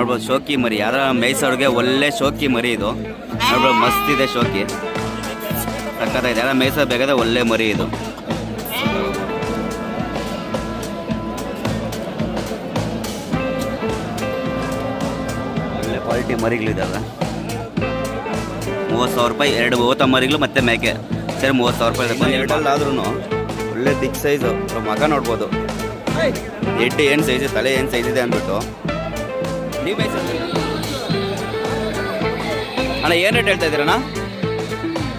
ನೋಡ್ಬೋದು ಶೋಕಿ ಮರಿ. ಯಾರ ಮೇಯ್ಸೋರ್ಗೆ ಒಳ್ಳೆ ಶೋಕಿ ಮರಿ ಇದು. ನೋಡ್ಬೋದು ಮಸ್ತ್ ಇದೆ ಶೋಕಿ. ಸಕ್ಕತ್ತಾಗಿದೆ ಯಾರ ಮೇಯ್ಸೋ ಬೇಕಾದ್ರೆ ಒಳ್ಳೆ ಮರಿ ಇದು. ಒಳ್ಳೆ ಕ್ವಾಲಿಟಿ ಮರಿಗಳಿದ್ದಾವೆ ಮೂವತ್ತು ಸಾವಿರ ರೂಪಾಯಿ ಎರಡು ಮೂವತ್ತ ಮರಿಗಳು ಮತ್ತೆ ಮೇಕೆ. ಸರಿ ಮೂವತ್ತು ಸಾವಿರ ರೂಪಾಯಿ ಎರಡು ಎರಡಲ್ಲಿ ಆದ್ರೂ ಒಳ್ಳೆ ದಿಕ್ ಸೈಜು ಮಗ ನೋಡ್ಬೋದು. ಎಡ್ಡೆ ಏನು ಸೈಜ್ ತಲೆ ಏನು ಸೈಜ್ ಇದೆ ಅಂದ್ಬಿಟ್ಟು. ಅಣ್ಣ, ಏನು ರೇಟ್ ಹೇಳ್ತಾ ಇದ್ದೀರಣ್ಣ?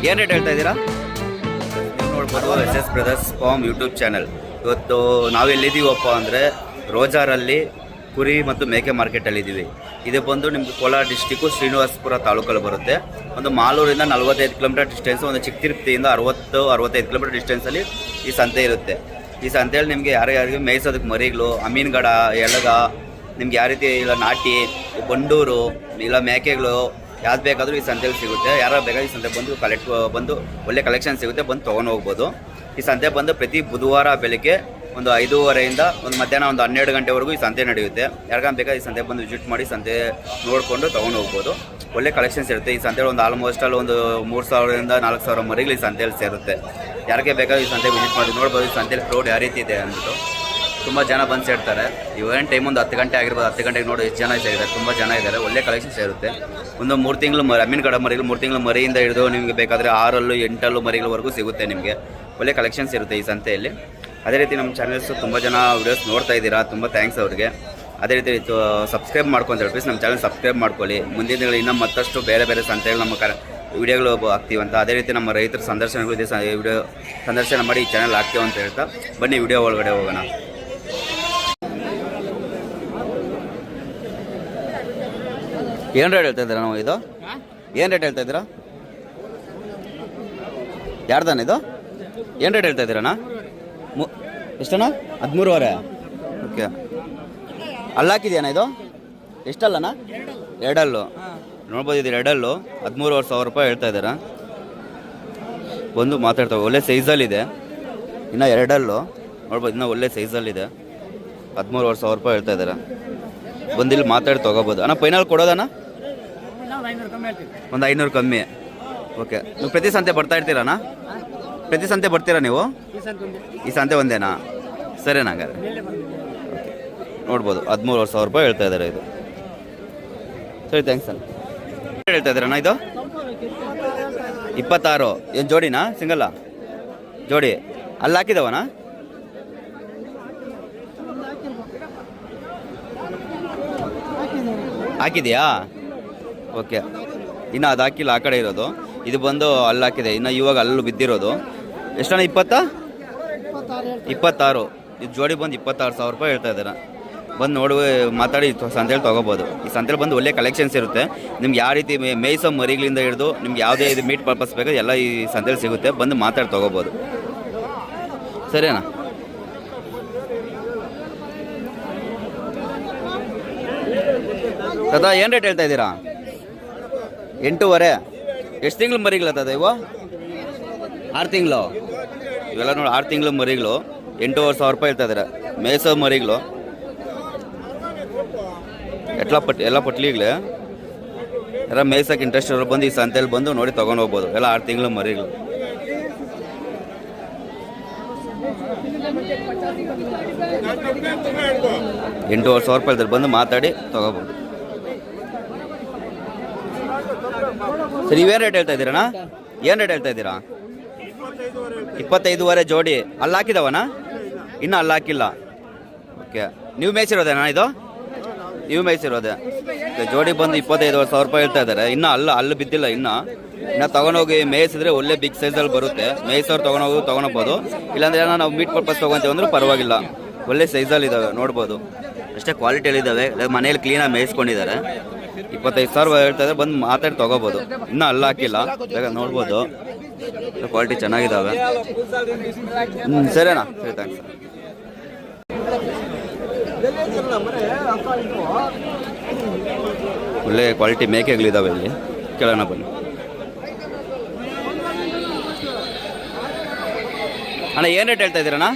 ಏನು ರೇಟ್ ಹೇಳ್ತಾ ಇದ್ದೀರಾ? ನೋಡ್ಬೋದು S S brothers farm YouTube channel ಇವತ್ತು ನಾವೆಲ್ಲಿದ್ದೀವಪ್ಪ ಅಂದರೆ ರೋಜಾರಲ್ಲಿ ಕುರಿ ಮತ್ತು ಮೇಕೆ ಮಾರ್ಕೆಟಲ್ಲಿದ್ದೀವಿ ಇದು ಬಂದು ನಿಮ್ಗೆ ಕೋಲಾರ ಡಿಸ್ಟಿಕ್ಕು ಶ್ರೀನಿವಾಸಪುರ ತಾಲೂಕಲ್ಲಿ ಬರುತ್ತೆ. ಒಂದು ಮಾಲೂರಿಂದ ನಲವತ್ತೈದು ಕಿಲೋಮೀಟರ್ ಡಿಸ್ಟೆನ್ಸ್ ಒಂದು ಚಿಕ್ಕತಿರುಪ್ತಿಯಿಂದ ಅರವತ್ತು, ಅರವತ್ತೈದು ಕಿಲೋಮೀಟರ್ ಡಿಸ್ಟೆನ್ಸಲ್ಲಿ ಈ ಸಂತೆ ಇರುತ್ತೆ. ಈ ಸಂತೆಯಲ್ಲಿ ನಿಮಗೆ ಯಾರು ಮೇಯಿಸೋದಕ್ಕೆ ಮೇಯ್ಸೋದಕ್ಕೆ ಮರಿಗಳು, ಅಮೀನ್ಗಡ, ಎಳಗ ನಿಮ್ಗೆ ಯಾವ ರೀತಿ ಇಲ್ಲ ನಾಟಿ, ಬಂಡೂರು, ಇಲ್ಲ ಮೇಕೆಗಳು, ಯಾವ್ದು ಬೇಕಾದರೂ ಈ ಸಂತೆಯಲ್ಲಿ ಸಿಗುತ್ತೆ. ಯಾರು ಬೇಕಾದ್ರೆ ಈ ಸಂತೆ ಬಂದು ಕಲೆಕ್ಟ್ ಬಂದು ಒಳ್ಳೆ ಕಲೆಕ್ಷನ್ ಸಿಗುತ್ತೆ, ಬಂದು ತೊಗೊಂಡು ಹೋಗ್ಬೋದು. ಈ ಸಂತೆ ಬಂದು ಪ್ರತಿ ಬುಧವಾರ ಬೆಳಗ್ಗೆ ಒಂದು ಐದೂವರೆಯಿಂದ ಒಂದು ಮಧ್ಯಾಹ್ನ ಒಂದು ಹನ್ನೆರಡು ಗಂಟೆವರೆಗೂ ಈ ಸಂತೆ ನಡೆಯುತ್ತೆ. ಯಾರಿಗಾನ ಬೇಕಾದ ಈ ಸಂತೆ ಬಂದು ವಿಸಿಟ್ ಮಾಡಿ ಸಂತೆ ನೋಡಿಕೊಂಡು ತೊಗೊಂಡು ಹೋಗ್ಬೋದು. ಒಳ್ಳೆ ಕಲೆಕ್ಷನ್ಸ್ ಇರುತ್ತೆ. ಈ ಸಂತೆಯಲ್ಲಿ ಒಂದು ಆಲ್ಮೋಸ್ಟ್ ಅಲ್ಲಿ ಒಂದು ಮೂರು ಸಾವಿರದಿಂದ ನಾಲ್ಕು ಸಾವಿರ ಮರಿಗಳು ಈ ಸಂತೆಯಲ್ಲಿ ಸೇರುತ್ತೆ. ಯಾರಿಗೆ ಬೇಕಾದ್ರೂ ಈ ಸಂತೆ ವಿಸಿಟ್ ಮಾಡಿ ನೋಡ್ಬೋದು. ಈ ಸಂತೆಯಲ್ಲಿ ಕ್ರೌಡ್ ಯಾವ ರೀತಿ ಇದೆ ಅಂದ್ಬಿಟ್ಟು. ತುಂಬ ಜನ ಬಂದು ಸೇರ್ತಾರೆ. ಇವೇನು ಟೈಮ್ ಒಂದು ಹತ್ತು ಗಂಟೆ ಆಗಿರ್ಬೋದು, ಹತ್ತು ಗಂಟೆಗೆ ನೋಡಿ ಎಷ್ಟು ಜನ ಸೇರಿದ್ದಾರೆ. ತುಂಬ ಜನ ಇದ್ದಾರೆ, ಒಳ್ಳೆ ಕಲೆಕ್ಷನ್ಸ್ ಇರುತ್ತೆ ಒಂದು ಮೂರು ತಿಂಗಳು ಮರಿ ಅಮೀನ್ ಮರಿಗಳು ಮೂರು ತಿಂಗಳು ಮರಿಯಿಂದ ಹಿಡಿದು ನಿಮಗೆ ಬೇಕಾದರೆ ಆರಲ್ಲೂ ಎಂಟಲ್ಲೂ ಮರಿಗಳವರೆಗೂ ಸಿಗುತ್ತೆ ನಿಮಗೆ. ಒಳ್ಳೆ ಕಲೆಕ್ಷನ್ಸ್ ಇರುತ್ತೆ ಈ ಸಂತೆಯಲ್ಲಿ. ಅದೇ ರೀತಿ ನಮ್ಮ ಚಾನಲ್ಸು ತುಂಬ ಜನ ವೀಡಿಯೋಸ್ ನೋಡ್ತಾ ಇದ್ದೀರಾ, ತುಂಬ ಥ್ಯಾಂಕ್ಸ್ ಅವ್ರಿಗೆ. ಅದೇ ರೀತಿ ಸಬ್ಸ್ಕ್ರೈಬ್ ಮಾಡ್ಕೊಂತ ಹೇಳಿ ಪ್ಲೀಸ್ ನಮ್ಮ ಚಾನಲ್ ಸಬ್ಸ್ಕ್ರೈಬ್ ಮಾಡ್ಕೊಳ್ಳಿ. ಮುಂದಿನ ದಿನಗಳಲ್ಲಿ ಇನ್ನೂ ಮತ್ತಷ್ಟು ಬೇರೆ ಬೇರೆ ಸಂತೆಗಳು ನಮ್ಮ ಕ ವಿಡಿಯೋಗಳು ಹಾಕ್ತೀವಂತ ಅದೇ ರೀತಿ ನಮ್ಮ ರೈತರ ಸಂದರ್ಶನಗಳು ಇದೆ ವಿಡಿಯೋ ಸಂದರ್ಶನ ಮಾಡಿ ಈ ಚಾನಲ್ ಅಂತ ಹೇಳ್ತಾ, ಬನ್ನಿ ವಿಡಿಯೋ ಒಳಗಡೆ ಹೋಗೋಣ. ಏನು ರೇಟ್ ಹೇಳ್ತಾ ಇದ್ದೀರಾ ನಾವು ಇದು? ಏನು ರೇಟ್ ಹೇಳ್ತಾ ಇದ್ದೀರಾ? ಯಾರ್ದಾನ ಇದು? ಏನು ರೇಟ್ ಹೇಳ್ತಾ ಇದ್ದೀರಣ್ಣ? ಮು ಎಷ್ಟಣ್ಣ? ಹದಿಮೂರುವರೆ. ಓಕೆ. ಅಲ್ಲಾಕಿದೆಯಣ್ಣ ಇದು? ಎಷ್ಟಲ್ಲಣ್ಣ? ಎರಡಲ್ಲು. ನೋಡ್ಬೋದು ಇದು ಎರಡಲ್ಲು. ಹದಿಮೂರುವರೆ ಸಾವಿರ ರೂಪಾಯಿ ಹೇಳ್ತಾ ಇದ್ದೀರಾ? ಬಂದು ಮಾತಾಡ್ತಾವೆ ಒಳ್ಳೆ ಸೈಜಲ್ಲಿದೆ ಇನ್ನು ಎರಡಲ್ಲು. ನೋಡ್ಬೋದು ಇನ್ನೂ ಒಳ್ಳೆ ಸೈಜಲ್ಲಿದೆ ಹದಿಮೂರುವರೆ ಸಾವಿರ ರೂಪಾಯಿ ಹೇಳ್ತಾ ಇದ್ದಾರೆ? ಬಂದಿಲ್ಲಿ ಇಲ್ಲಿ ಮಾತಾಡಿ ತೊಗೋಬೋದು. ಅಣ್ಣ ಫೈನಲ್ ಕೊಡೋದಣ್ಣ? ಒಂದು ಐನೂರು ಕಮ್ಮಿ ಓಕೆ. ನೀವು ಪ್ರತಿ ಸಂತೆ ಬರ್ತಾ ಇರ್ತೀರಾ ಪ್ರತಿ ಸಂತೆ ಬರ್ತೀರಾ ನೀವು? ಈ ಸಂತೆ ಒಂದೇನಾ? ಸರಿನಾ ಹಂಗಾರೆ ನೋಡ್ಬೋದು. ಹದಿಮೂರುವರೆ ಸಾವಿರ ರೂಪಾಯಿ ಹೇಳ್ತಾ ಇದ್ದಾರೆ ಇದು. ಸರಿ ಥ್ಯಾಂಕ್ಸ್ ಅಣ್ಣ. ಎಷ್ಟು ಹೇಳ್ತಾ ಇದ್ದೀರಣ್ಣ ಇದು? ಇಪ್ಪತ್ತಾರು. ಏನು ಜೋಡಿನಾ? ಸಿಂಗಲ್ಲ? ಜೋಡಿ. ಅಲ್ಲಿ ಹಾಕಿದವನಾ? ಹಾಕಿದೆಯಾ? ಓಕೆ. ಇನ್ನು ಅದು ಹಾಕಿಲ್ಲ, ಆ ಕಡೆ ಇರೋದು. ಇದು ಬಂದು ಅಲ್ಲಿ ಹಾಕಿದೆ. ಇನ್ನು ಇವಾಗ ಅಲ್ಲೂ ಬಿದ್ದಿರೋದು. ಎಷ್ಟಣ್ಣ, ಇಪ್ಪತ್ತ? ಇಪ್ಪತ್ತಾರು. ಇದು ಜೋಡಿ ಬಂದು ಇಪ್ಪತ್ತಾರು ಸಾವಿರ ರೂಪಾಯಿ ಹೇಳ್ತಾ ಇದ್ದಾರೆ ಬಂದು ನೋಡಿ, ಮಾತಾಡಿ ಸಂತೇಳಿ ತೊಗೋಬೋದು. ಈ ಸಂತೇಳಿ ಬಂದು ಒಳ್ಳೆ ಕಲೆಕ್ಷನ್ಸ್ ಇರುತ್ತೆ. ನಿಮ್ಗೆ ಯಾವ ರೀತಿ ಮೇಯ್ಸೋ ಮರಿಗಳಿಂದ ಹಿಡಿದು ನಿಮ್ಗೆ ಯಾವುದೇ ಇದು ಮೀಟ್ ಪರ್ಪಸ್ ಬೇಕು ಎಲ್ಲ ಈ ಸಂತೇಳಿ ಸಿಗುತ್ತೆ. ಬಂದು ಮಾತಾಡಿ ತೊಗೋಬೋದು. ಸರಿಯಣ್ಣ ಸದಾ ಏನು ರೇಟ್ ಹೇಳ್ತಾ ಇದ್ದೀರಾ? ಎಂಟೂವರೆ. ಎಷ್ಟು ತಿಂಗಳು ಮರಿಗಳು ತಾತ ಇವು? ಆರು ತಿಂಗಳು. ಇವೆಲ್ಲ ನೋಡಿ, ಆರು ತಿಂಗಳು ಮರಿಗಳು. ಎಂಟೂವರೆ ಸಾವಿರ ರೂಪಾಯಿ ಇರ್ತದ್ರೆ ಮೇಸೋ ಮರಿಗಳು. ಎಟ್ಲ ಪಟ್, ಎಲ್ಲ ಪಟ್ಲಿಗಳೇ. ಎಲ್ಲ ಮೇಯ್ಸಕ್ಕೆ ಇಂಟ್ರೆಸ್ಟ್ ಇರೋರು ಬಂದು ಈ ಸಂತೆಯಲ್ಲಿ ಬಂದು ನೋಡಿ ತೊಗೊಂಡು ಹೋಗ್ಬೋದು. ಎಲ್ಲ ಆರು ತಿಂಗಳು ಮರಿಗಳು. ಎಂಟೂವರೆ ಸಾವಿರ ರೂಪಾಯಿ ಇದ್ದಾರೆ ಬಂದು ಮಾತಾಡಿ ತೊಗೋಬೋದು. ಸರ್ ನೀವೇನು ರೇಟ್ ಹೇಳ್ತಾ ಇದ್ದೀರಣ್ಣ? ಏನು ರೇಟ್ ಹೇಳ್ತಾ ಇದ್ದೀರಾ? ಇಪ್ಪತ್ತೈದುವರೆ ಜೋಡಿ. ಅಲ್ಲಿ ಹಾಕಿದವನ? ಇನ್ನೂ ಅಲ್ಲಿ ಹಾಕಿಲ್ಲ. ಓಕೆ ನೀವು ಮೇಯ್ಸಿರೋದೇನಾ ಇದು? ನೀವು ಮೇಯ್ಸಿರೋದೆ. ಜೋಡಿ ಬಂದು ಇಪ್ಪತ್ತೈದುವರೆ ಸಾವಿರ ರೂಪಾಯಿ ಹೇಳ್ತಾ ಇದ್ದಾರೆ. ಇನ್ನೂ ಅಲ್ಲ, ಅಲ್ಲಿ ಬಿದ್ದಿಲ್ಲ ಇನ್ನೂ. ಇನ್ನು ತೊಗೊಂಡೋಗಿ ಮೇಯಿಸಿದ್ರೆ ಒಳ್ಳೆ ಬಿಗ್ ಸೈಜಲ್ಲಿ ಬರುತ್ತೆ. ಮೇಯ್ಸೋರು ತೊಗೊಂಡೋಗಿ ತೊಗೊಂಡೋಗ್ಬೋದು ಇಲ್ಲಾಂದ್ರೆ ಏನೋ ನಾವು ಮೀಟ್ ಪರ್ಪಸ್ ತೊಗೊಂತೀವಿ ಅಂದ್ರೂ ಪರವಾಗಿಲ್ಲ. ಒಳ್ಳೆ ಸೈಜಲ್ಲಿ ಇದ್ದಾವೆ, ನೋಡ್ಬೋದು. ಅಷ್ಟೇ ಕ್ವಾಲಿಟಿಯಲ್ಲಿ ಇದ್ದಾವೆ. ಮನೇಲಿ ಕ್ಲೀನಾಗಿ ಮೇಯಿಸ್ಕೊಂಡಿದ್ದಾರೆ. ಇಪ್ಪತ್ತೈದು ಸಾವಿರ ಹೇಳ್ತಾ ಇದ್ದಾರೆ ಬಂದು ಮಾತಾಡಿ ತೊಗೋಬೋದು. ಇನ್ನೂ ಅಲ್ಲ ಹಾಕಿಲ್ಲ. ಬೇಗ ನೋಡ್ಬೋದು. ಕ್ವಾಲಿಟಿ ಚೆನ್ನಾಗಿದ್ದಾವೆ ಹ್ಞೂ ಸರಿನಾ ಸರಿ ಥ್ಯಾಂಕ್ಸ್ ಒಳ್ಳೆ ಕ್ವಾಲಿಟಿ ಮೇಕೆಗಳಿದ್ದಾವೆ ಇಲ್ಲಿ. ಕೇಳೋಣ ಬನ್ನಿ. ಅಣ್ಣ, ಏನು ರೇಟ್ ಹೇಳ್ತಾ ಇದ್ದೀರಣ್ಣ?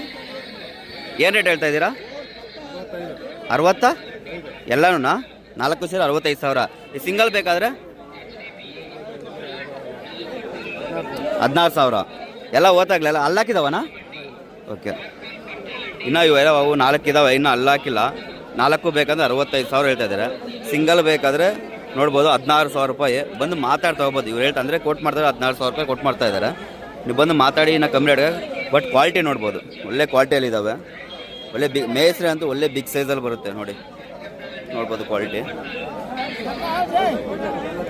ಏನು ರೇಟ್ ಹೇಳ್ತಾ ಇದ್ದೀರಾ? ಅರವತ್ತಾ? ಎಲ್ಲನೂ ನಾಲ್ಕು ಸೇರಿ, ಅರವತ್ತೈದು ಸಾವಿರ. ಈ ಸಿಂಗಲ್ ಬೇಕಾದ್ರೆ? ಹದಿನಾರು ಸಾವಿರ. ಎಲ್ಲ ಅಲ್ಲ ಹಾಕಿದವನ? ಓಕೆ. ಇನ್ನು ಇವೆಲ್ಲ ಅವು ನಾಲ್ಕು ಇದಾವೆ, ಇನ್ನು ಅಲ್ಲಾಕಿಲ್ಲ ನಾಲ್ಕು ಬೇಕಂದ್ರೆ ಅರವತ್ತೈದು ಸಾವಿರ ಹೇಳ್ತಾ ಇದ್ದಾರೆ. ಸಿಂಗಲ್ ಬೇಕಾದರೆ ನೋಡ್ಬೋದು ಹದಿನಾರು ಸಾವಿರ ರೂಪಾಯಿ. ಬಂದು ಮಾತಾಡಿ ಹೋಗ್ಬೋದು ಇವ್ರು ಹೇಳ್ತಾ ಅಂದರೆ ಕೊಟ್ಟು ಮಾಡ್ತಾರೆ, ಹದಿನಾರು ಸಾವಿರ ರೂಪಾಯಿ ಕೊಟ್ಟು ಮಾಡ್ತಾ ಇದ್ದಾರೆ. ನೀವು ಬಂದು ಮಾತಾಡಿ, ಇನ್ನು ಕಮ್ಮಿ ರೇಟ್ಗೆ. ಬಟ್ ಕ್ವಾಲಿಟಿ ನೋಡ್ಬೋದು. ಒಳ್ಳೆ ಕ್ವಾಲಿಟಿಯಲ್ಲಿ ಇದ್ದಾವೆ ಒಳ್ಳೆ ಬಿಗ್ ಮೇಸ್ರೆ ಅಂತೂ ಒಳ್ಳೆ ಬಿಗ್ ಸೈಜಲ್ಲಿ ಬರುತ್ತೆ ನೋಡಿ. ನೋಡ್ಬೋದು ಕ್ವಾಲಿಟಿ.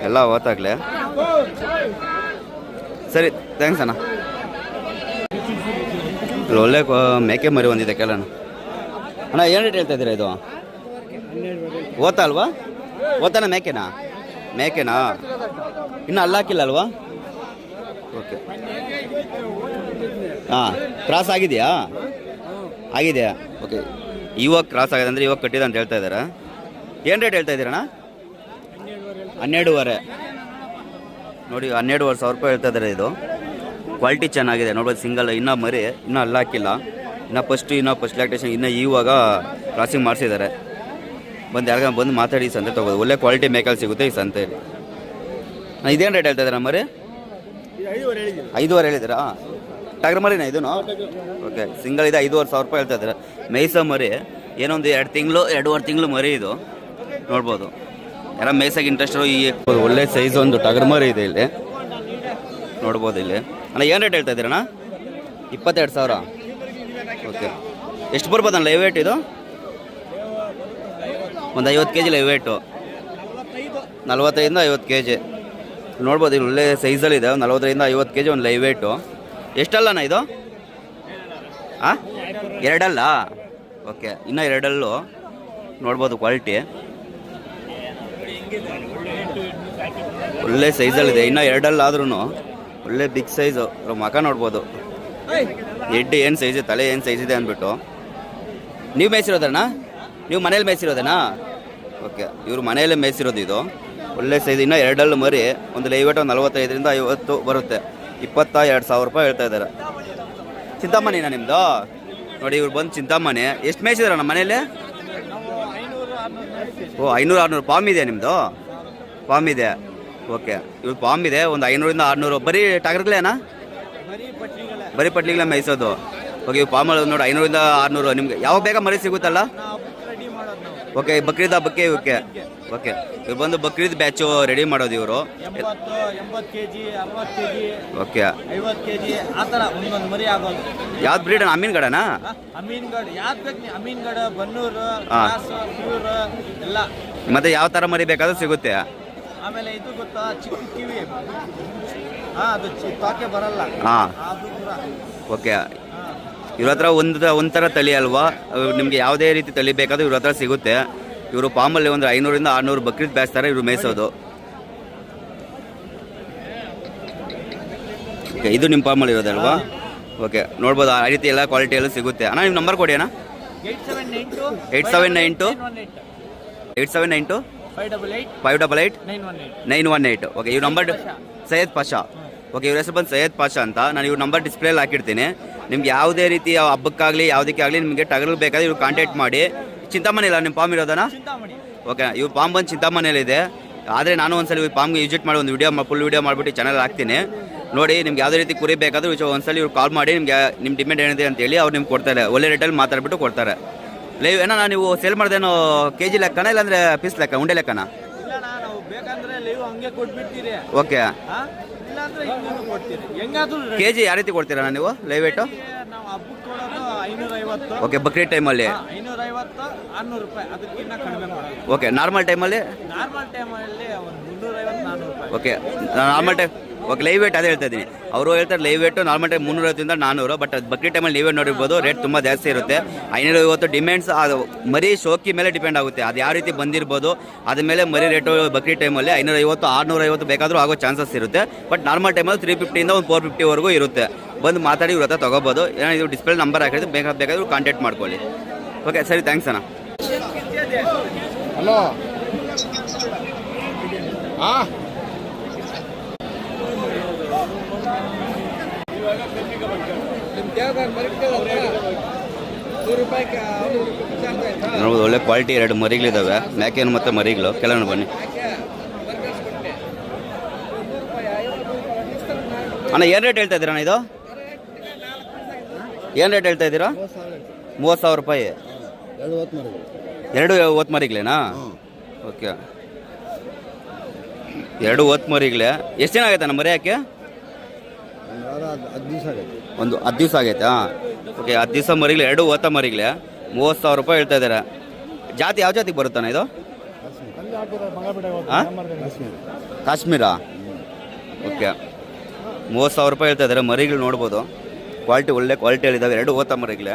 ಎಲ್ಲ ಓತಾಗ್ಲೆ ಸರಿ ಥ್ಯಾಂಕ್ಸ್ ಅಣ್ಣ. ಒಳ್ಳೆ ಮೇಕೆ ಮರಿ ಒಂದಿದೆ ಕೇಳೋಣ. ಅಣ್ಣ, ಏನು ರೇಟ್ ಹೇಳ್ತಾ ಇದ್ದೀರಾ ಇದು? ಓದ್ತಾ ಅಲ್ವಾ? ಓತಾನ ಮೇಕೆನಾ? ಮೇಕೆನಾ? ಇನ್ನು ಅಲ್ಲಾಕಿಲ್ಲ ಅಲ್ವಾ? ಓಕೆ ಹಾಂ ಕ್ರಾಸ್ ಆಗಿದೆಯಾ? ಆಗಿದೆಯಾ? ಓಕೆ ಇವಾಗ ಕ್ರಾಸ್ ಆಗಿದೆ ಅಂದರೆ ಇವಾಗ ಕಟ್ಟಿದೆ ಅಂತ ಹೇಳ್ತಾ ಇದ್ದಾರೆ ಏನು ರೇಟ್ ಹೇಳ್ತಾ ಇದ್ದೀರಣ್ಣ? ಹನ್ನೆರಡೂವರೆ. ನೋಡಿ, ಹನ್ನೆರಡುವರೆ ಸಾವಿರ ರೂಪಾಯಿ ಹೇಳ್ತಾ ಇದ್ದಾರೆ ಇದು. ಕ್ವಾಲಿಟಿ ಚೆನ್ನಾಗಿದೆ. ನೋಡ್ಬೋದು ಸಿಂಗಲ್ ಇನ್ನೂ ಮರಿ, ಇನ್ನೂ ಅಲ್ಲಾಕಿಲ್ಲ ಇನ್ನೂ ಫಸ್ಟ್ ಇನ್ನೂ ಫಸ್ಟ್ ಲ್ಯಾಕ್ಟೇಷನ್ ಇನ್ನೂ ಇವಾಗ ಕ್ರಾಸಿಂಗ್ ಮಾಡಿಸಿದ್ದಾರೆ. ಬಂದು ಯಾರಿಗ ಬಂದು ಮಾತಾಡಿ ಸಂತೆ ತಗೋದು ಒಳ್ಳೆ ಕ್ವಾಲಿಟಿ ಮೇಕಲ್ ಸಿಗುತ್ತೆ ಈ ಸಂತೆಯಲ್ಲಿ ಇದೇನು ರೇಟ್ ಹೇಳ್ತಾ ಇದ್ದಾರೆ ಮರಿ? ಐದುವರೆ ಹೇಳಿದ್ದೀರಾ? ಟಗರ್ ಮರಿನಾ ಇದೂ ಓಕೆ ಸಿಂಗಲ್ ಇದೆ, ಐದುವರೆ ಸಾವಿರ ರೂಪಾಯಿ ಹೇಳ್ತಾ ಇದ್ದಾರೆ. ಮೇಯ್ಸೋ ಮರಿ ಏನೊಂದು ಎರಡು ತಿಂಗಳು, ಎರಡೂವರೆ ತಿಂಗಳು ಮರಿ ಇದು. ನೋಡ್ಬೋದು. ಎಲ್ಲ ಮೇಸಾಗಿ ಇಂಟ್ರೆಸ್ಟ್ ಈ ಒಳ್ಳೆ ಸೈಜ್ ಒಂದು ಟಗರ್ ಮರಿ ಇದೆ ಇಲ್ಲಿ. ನೋಡ್ಬೋದು ಇಲ್ಲಿ. ಅಣ್ಣ, ಏನು ರೇಟ್ ಹೇಳ್ತಾ ಇದ್ದೀರಣ್ಣ? ಇಪ್ಪತ್ತೆರಡು ಸಾವಿರ. ಓಕೆ ಎಷ್ಟು ಬರ್ಬೋದಣ್ಣ ಲೈವ್ ವೇಟ್ ಇದು? ಒಂದು ಐವತ್ತು ಕೆ ಜಿ ಲೈವ್ ವೇಟು ನಲ್ವತ್ತೈದಿಂದ ಐವತ್ತು ಕೆ ಜಿ ನೋಡ್ಬೋದು ಇಲ್ಲಿ ಒಳ್ಳೆ ಸೈಜಲ್ಲಿದೆ ಇದೆ. ನಲ್ವತ್ತರಿಂದ ಐವತ್ತು ಕೆ ಜಿ ಒಂದು ಲೈವ್ ವೇಟು ಎಷ್ಟಲ್ಲಣ್ಣ ಇದು? ಹಾಂ ಎರಡಲ್ಲ? ಓಕೆ ಇನ್ನೂ ಎರಡಲ್ಲೂ. ನೋಡ್ಬೋದು ಕ್ವಾಲಿಟಿ ಒಳ್ಳೆ ಸೈಜಲ್ಲಿದೆ. ಇನ್ನೂ ಎರಡಲ್ಲಿ ಆದ್ರೂ ಒಳ್ಳೆ ಬಿಗ್ ಸೈಜು ಮಕ ನೋಡ್ಬೋದು. ಹೆಡ್ ಏನು ಸೈಜ್ ತಲೆ ಏನು ಸೈಜ್ ಇದೆ ಅಂದ್ಬಿಟ್ಟು. ನೀವು ಮೇಯ್ಸಿರೋದಣ್ಣ ನೀವು ಮನೇಲಿ ಮೇಯಿಸಿರೋದೇನಾ ಓಕೆ ಇವರು ಮನೆಯಲ್ಲೇ ಮೇಯ್ಸಿರೋದು ಇದು. ಒಳ್ಳೆ ಸೈಜ್ ಇನ್ನೂ ಎರಡಲ್ಲಿ ಮರಿ ಒಂದು ಲೈವೇಟ್ ಒಂದು ನಲ್ವತ್ತೈದರಿಂದ ಐವತ್ತು ಬರುತ್ತೆ. ಇಪ್ಪತ್ತ ಎರಡು ಸಾವಿರ ರೂಪಾಯಿ ಹೇಳ್ತಾ ಇದ್ದಾರೆ. ಚಿಂತಾಮಣಿನಾ ನಿಮ್ಮದು ನೋಡಿ ಇವ್ರು ಬಂದು ಚಿಂತಾಮಣಿ. ಎಷ್ಟು ಮೇಯಿಸಿದಾರಣ್ಣ ಮನೇಲಿ ಓ, ಐನೂರು ಆರುನೂರು ಪಾಮ್ ಇದೆ ನಿಮ್ಮದು ಪಾಮ್ ಇದೆ. ಓಕೆ. ಇವ್ರು ಪಾಮ್ ಇದೆ, ಒಂದು ಐನೂರಿಂದ ಆರುನೂರು. ಬರೀ ಟಗರ್ಗಳೇನಾ? ಬರೀ ಪಟ್ಲಿಗಳ ಮೈಸೋದು ಓಕೆ ಇವು ಪಾಮ್ ನೋಡಿ, ಐನೂರಿಂದ ಆರುನೂರು. ನಿಮ್ಗೆ ಯಾವಾಗ ಬೇಗ ಮರಿ ಸಿಗುತ್ತಲ್ಲ? ಓಕೆ ಬಕ್ರೀದ್ ಹಬ್ಬಕ್ಕೆ ಇವಕ್ಕೆ ಓಕೆ. ಇವ್ರು ಬಂದು ಬಕ್ರೀದ್ ಬ್ಯಾಚು ರೆಡಿ ಮಾಡೋದು ಇವರು. ಎಂಬತ್ತು ಎಂಬತ್ತು ಕೆ ಜಿ ಅರವತ್ತು ಕೆ ಜಿ ಓಕೆ. ಐವತ್ತು ಕೆ ಜಿ ಆ ಥರ ಒಂದೊಂದು ಮರಿ ಆಗೋದು. ಯಾವ್ದು ಬ್ರೀಡ್ ಅಮೀನ್ಗಡನಾ? ಅಮೀನ್ಗಡ. ಯಾವ್ದು ಬೇಕು ಅಮೀನ್ಗಡ ಬನ್ನೂರು ಹಾಂ. ಕ್ರಾಸ್ ಪ್ಯೂರ್ ಎಲ್ಲ. ಮತ್ತೆ ಯಾವ ಥರ ಮರಿ ಬೇಕಾದ್ರೂ ಸಿಗುತ್ತೆ? ಆಮೇಲೆ ಇದು ಗೊತ್ತಾ? ಚಿಕ್ಕ ಕಿವಿ. ಹಾ ಅದು ಚಿ- ತಾಕೆ ಬರಲ್ಲ. ಹಾಂ ಅದು ಪೂರ ಓಕೆ. ಇವ್ರ ಹತ್ರ ಒಂದು ಒಂಥರ ತಳಿ ಅಲ್ವಾ ನಿಮಗೆ ಯಾವುದೇ ರೀತಿ ತಳಿ ಬೇಕಾದ್ರೂ ಇವ್ರ ಹತ್ರ ಸಿಗುತ್ತೆ. ಇವರು ಪಾಮಲ್ಲಿ ಒಂದು ಐನೂರಿಂದ ಆರುನೂರು ಬಕ್ರೀದ್ ಬೇಯಿಸ್ತಾರೆ ಇವರು ಮೇಯಿಸೋದು. ಓಕೆ ಇದು ನಿಮ್ಮ ಪಾಮಲ್ಲಿ ಇರೋದಲ್ವಾ? ಓಕೆ ನೋಡ್ಬೋದು ಆ ರೀತಿ ಎಲ್ಲ ಕ್ವಾಲಿಟಿ ಎಲ್ಲ ಸಿಗುತ್ತೆ. ಅಣ್ಣ ನಿಮ್ಮ ನಂಬರ್ ಕೊಡಿ ಅಣ್ಣ. Eight seven nine two eight seven nine two five double eight five double eight nine one eight eight okay ಇವ್ರ ನಂಬರ್ ಸೈಯದ್ ಪಾಷಾ. ಓಕೆ ಇವ್ರ ಹೆಸರು ಬಂದು ಸೈಯದ್ ಪಾಷಾ ಅಂತ. ನಾನು ಇವ್ರ ನಂಬರ್ ಡಿಸ್ಪ್ಲೇಲಿ ಹಾಕಿರ್ತೀನಿ ನಿಮ್ಗೆ ಯಾವುದೇ ರೀತಿ ಹಬ್ಬಕ್ಕಾಗಲಿ ಯಾವುದಕ್ಕೆ ಆಗಲಿ ನಿಮಗೆ ಟಗಲ್ ಬೇಕಾದ್ರೆ ಇವ್ರು ಕಾಂಟ್ಯಾಕ್ಟ್ ಮಾಡಿ. ಚಿಂತಾಮಣಿ ಇಲ್ಲ ನಿಮ್ಮ ಪಾಮ್ ಇರೋದನ? ಓಕೆ ಇವ್ರು ಪಾಮ್ ಬಂದು ಚಿಂತಾಮಣಿಯಲ್ಲಿದೆ ಆದರೆ ನಾನು ಒಂದ್ಸಲ ಇವ್ರ ಪಾಮ್ಗೆ ವಿಸಿಟ್ ಮಾಡಿ ಒಂದು ವಿಡಿಯೋ ಫುಲ್ ವಿಡಿಯೋ ಮಾಡಿಬಿಟ್ಟು ಚಾನಲ್ ಹಾಕ್ತೀನಿ. ನೋಡಿ ನಿಮ್ಗೆ ಯಾವುದೇ ರೀತಿ ಕುರಿ ಬೇಕಾದರೂ ಒಂದ್ಸಲ ಇವ್ರು ಕಾಲ್ ಮಾಡಿ ನಿಮಗೆ ನಿಮ್ಮ ಡಿಮ್ಯಾಂಡ್ ಏನಿದೆ ಅಂತೇಳಿ ಅವ್ರು ನಿಮ್ಗೆ ಕೊಡ್ತಾರೆ. ಒಳ್ಳೆ ರೇಟಲ್ಲಿ ಮಾತಾಡ್ಬಿಟ್ಟು ಕೊಡ್ತಾರೆ. ಲೈವ್ ಏನೋ ನೀವು ಸೇಲ್ ಮಾಡ್ದೇನೋ ಕೆ ಜಿ ಲೆಕ್ಕನ ಇಲ್ಲಾಂದ್ರೆ ಪೀಸ್ ಲೆಕ್ಕ ಉಂಡೆ ಲೆಕ್ಕನ? ಓಕೆ ಕೆ ಜಿ ಯಾವ ರೀತಿ ಕೊಡ್ತೀರಾ ನೀವು? ಲೈವ್ ರೇಟು ನಾವು ಹಬ್ಬಕ್ಕೆ ಕೊಡೋದು ಐನೂರ ಐವತ್ತು ಓಕೆ ಬಕ್ರೀದ್ ಟೈಮಲ್ಲಿ ಐನೂರ ಐವತ್ತು ಆರ್ನೂರು ರೂಪಾಯಿ ಅದಕ್ಕಿಂತ ಕಡಿಮೆ ಕೊಡಲ್ಲ ಓಕೆ ನಾರ್ಮಲ್ ಟೈಮಲ್ಲಿ ನಾರ್ಮಲ್ ಟೈಮಲ್ಲಿ ಒಂದು ಮುನ್ನೂರ ಐವತ್ತು ನಾನ್ನೂರು ರೂಪಾಯಿ. Okay normal time okay live weight ಅದೇ ಹೇಳ್ತಾ ಇದ್ದೀನಿ. ಅವರು ಹೇಳ್ತಾರೆ ಲೈವ್ ವೇಟು ನಾರ್ಮಲ್ ಟೈಮ್ ಮುನ್ನೂರೈವತ್ತರಿಂದ ನಾನ್ನೂರು ಬಟ್ ಬಕ್ರಿ ಟೈಮಲ್ಲಿ ಲೈವ್ ವೇಟ್ ನೋಡಿರ್ಬೋದು ರೇಟ್ ತುಂಬ ಜಾಸ್ತಿ ಇರುತ್ತೆ. ಐನೂರ ಐವತ್ತು ಡಿಮ್ಯಾಂಡ್ಸ್ ಅದು ಮರಿ ಶೋಕಿ ಮೇಲೆ ಡಿಪೆಂಡ್ ಆಗುತ್ತೆ. ಅದು ಯಾವ ರೀತಿ ಬಂದಿರ್ಬೋದು ಅದ ಮೇಲೆ ಮರಿ ರೇಟು ಬಕ್ರಿ ಟೈಮಲ್ಲಿ ಐನೂರ ಐವತ್ತು ಆರುನೂರ ಐವತ್ತು ಬೇಕಾದರೂ ಆಗೋ ಚಾನ್ಸಸ್ ಇರುತ್ತೆ. ಬಟ್ ನಾರ್ಮಲ್ ಟೈಮಲ್ಲಿ ತ್ರೀ ಫಿಫ್ಟಿಯಿಂದ ಒಂದು ಫೋರ್ ಫಿಫ್ಟಿವರೆಗೂ ಇರುತ್ತೆ. ಬಂದು ಮಾತಾಡಿ ಇವ್ರ ಹತ್ರ ತೊಗೋಬೋದು. ಏನೋ ಇದು ಡಿಸ್ಪ್ಲೇ ನಂಬರ್ ಹಾಕಿದ್ರೆ ಬೇಕಾದ ಬೇಕಾದ್ರೂ ಕಾಂಟ್ಯಾಕ್ಟ್ ಮಾಡ್ಕೊಳ್ಳಿ. ಓಕೆ ಸರಿ ಥ್ಯಾಂಕ್ಸ್ ಅಣ್ಣ. ಹಲೋ ಹಾ ನೋಡ್ಬೋದು ಒಳ್ಳೆ ಕ್ವಾಲಿಟಿ ಎರಡು ಮರಿಗಳಿದ್ದಾವೆ ಮ್ಯಾಕೇನು ಮತ್ತು ಮರಿಗಳು. ಕೆಲವೊಂದು ಬನ್ನಿ. ಅಣ್ಣ, ಏನು ರೇಟ್ ಹೇಳ್ತಾ ಇದ್ದೀರಾ ಅಣ್ಣ ಇದು? ಏನು ರೇಟ್ ಹೇಳ್ತಾ ಇದ್ದೀರಾ? ಮೂವತ್ತು ಸಾವಿರ ರೂಪಾಯಿ. ಎರಡು ಓತ್ ಮರಿಗಳೇನಾ? ಓಕೆ. ಎರಡು ಓತ್ ಮರಿಗಳೇ. ಎಷ್ಟು ಜನ ಅಣ್ಣ ಮರಿ ಹಾಕಿ ಒಂದು ಹತ್ತು ದಿವಸ ಆಗೈತೆ? ಓಕೆ ಹತ್ತು ದಿವಸ ಮರಿಗಳು ಎರಡು ಓತ ಮರಿಗಳೇ ಮೂವತ್ತು ಸಾವಿರ ರೂಪಾಯಿ ಹೇಳ್ತಾ ಇದ್ದಾರೆ ಜಾತಿ ಯಾವ ಜಾತಿಗೆ ಬರುತ್ತಾನೆ ಇದು? ಕಾಶ್ಮೀರಾ. ಕಾಶ್ಮೀರ. ಓಕೆ ಮೂವತ್ತು ಸಾವಿರ ರೂಪಾಯಿ ಹೇಳ್ತಾ ಇದ್ದಾರೆ ಮರಿಗಳು ನೋಡ್ಬೋದು. ಕ್ವಾಲಿಟಿ ಒಳ್ಳೆ ಕ್ವಾಲಿಟಿಯಲ್ಲಿದ್ದಾವೆ ಎರಡು ಓತ ಮರಿಗಳೇ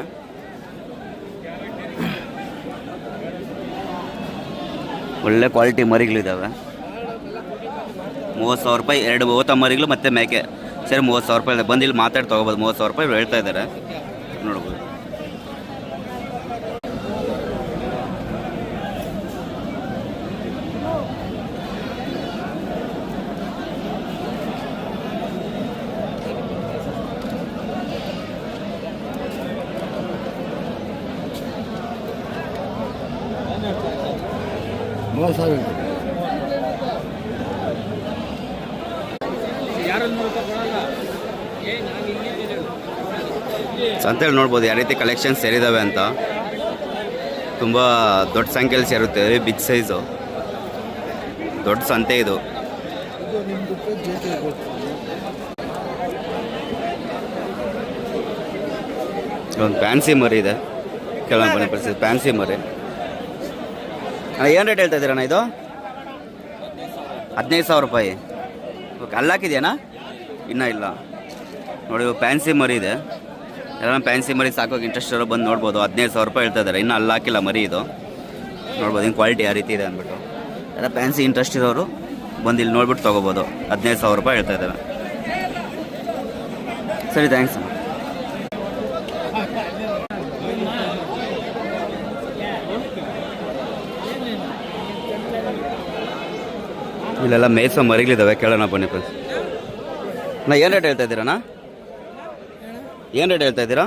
ಒಳ್ಳೆ ಕ್ವಾಲಿಟಿ ಮರಿಗಳಿದ್ದಾವೆ ಮೂವತ್ತು ಸಾವಿರ ರೂಪಾಯಿ ಎರಡು ಓತ ಮರಿಗಳು ಮತ್ತು ಮೇಕೆ. ಸರಿ, ಮೂವತ್ತು ಸಾವಿರ ರೂಪಾಯಿ. ಬಂದು ಇಲ್ಲಿ ಮಾತಾಡಿ ತೊಗೋಬೋದು. ಮೂವತ್ತು ಸಾವಿರ ರೂಪಾಯಿ ಹೇಳ್ತಾ ಇದ್ದಾರೆ. ನೋಡ್ಬೋದು. ಮೂವತ್ತು ಸಾವಿರ. ಸಂತೆಯಲ್ಲಿ ನೋಡ್ಬೋದು ಯಾವ ರೀತಿ ಕಲೆಕ್ಷನ್ ಸೇರಿದಾವೆ ಅಂತ. ತುಂಬ ದೊಡ್ಡ ಸಂಖ್ಯೆಯಲ್ಲಿ ಸೇರುತ್ತೆ ಬಿಗ್ ಸೈಜು ದೊಡ್ಡ ಸಂತೆ ಇದು. ಒಂದು ಫ್ಯಾನ್ಸಿ ಮರಿ ಇದೆ. ಕೆಲವೊಂದು ಬನ್ನಿ ಪರಿಸ್ಥಿತಿ ಫ್ಯಾನ್ಸಿ ಮರಿ. ಏನು ರೇಟ್ ಹೇಳ್ತಾ ಇದ್ದೀರಣ್ಣ ಇದು? ಹದಿನೈದು ಸಾವಿರ ರೂಪಾಯಿ. ಓಕೆ, ಅಲ್ಲಿ ಹಾಕಿದ್ಯಾನಾ ಇನ್ನೂ ಇಲ್ಲ. ನೋಡಿ ಪ್ಯಾನ್ಸಿ ಮರಿ ಇದೆ. ಎಲ್ಲ ಫ್ಯಾನ್ಸಿ ಮರಿ ಸಾಕೋಕೆ ಇಂಟ್ರೆಸ್ಟ್ ಇರೋ ಬಂದು ನೋಡ್ಬೋದು. ಹದಿನೈದು ಸಾವಿರ ರೂಪಾಯಿ ಹೇಳ್ತಾ ಇದ್ದಾರೆ. ಇನ್ನೂ ಅಲ್ಲಿ ಹಾಕಿಲ್ಲ ಮರಿ ಇದು. ನೋಡ್ಬೋದು ಹಿಂಗೆ ಕ್ವಾಲಿಟಿ ಯಾವ ರೀತಿ ಇದೆ ಅಂದ್ಬಿಟ್ಟು. ಎಲ್ಲ ಫ್ಯಾನ್ಸಿ ಇಂಟ್ರೆಸ್ಟ್ ಇರೋರು ಬಂದು ಇಲ್ಲಿ ನೋಡ್ಬಿಟ್ಟು ತೊಗೋಬೋದು. ಹದಿನೈದು ಸಾವಿರ ರೂಪಾಯಿ ಹೇಳ್ತಾ ಇದ್ದಾರೆ. ಸರಿ ಥ್ಯಾಂಕ್ಸ್ ಇಲ್ಲೆಲ್ಲ ಮೇಯ್ಸೋ ಮರಿಗಳಿದ್ದಾವೆ ಕೇಳೋಣ ಬನ್ನಿ ಫ್ರೆಂಡ್ಸ್ ನಾ ಏನು ರೇಟ್ ಹೇಳ್ತಾ ಇದ್ದೀರಣ್ಣ? ಏನು ರೇಟ್ ಹೇಳ್ತಾ ಇದ್ದೀರಾ?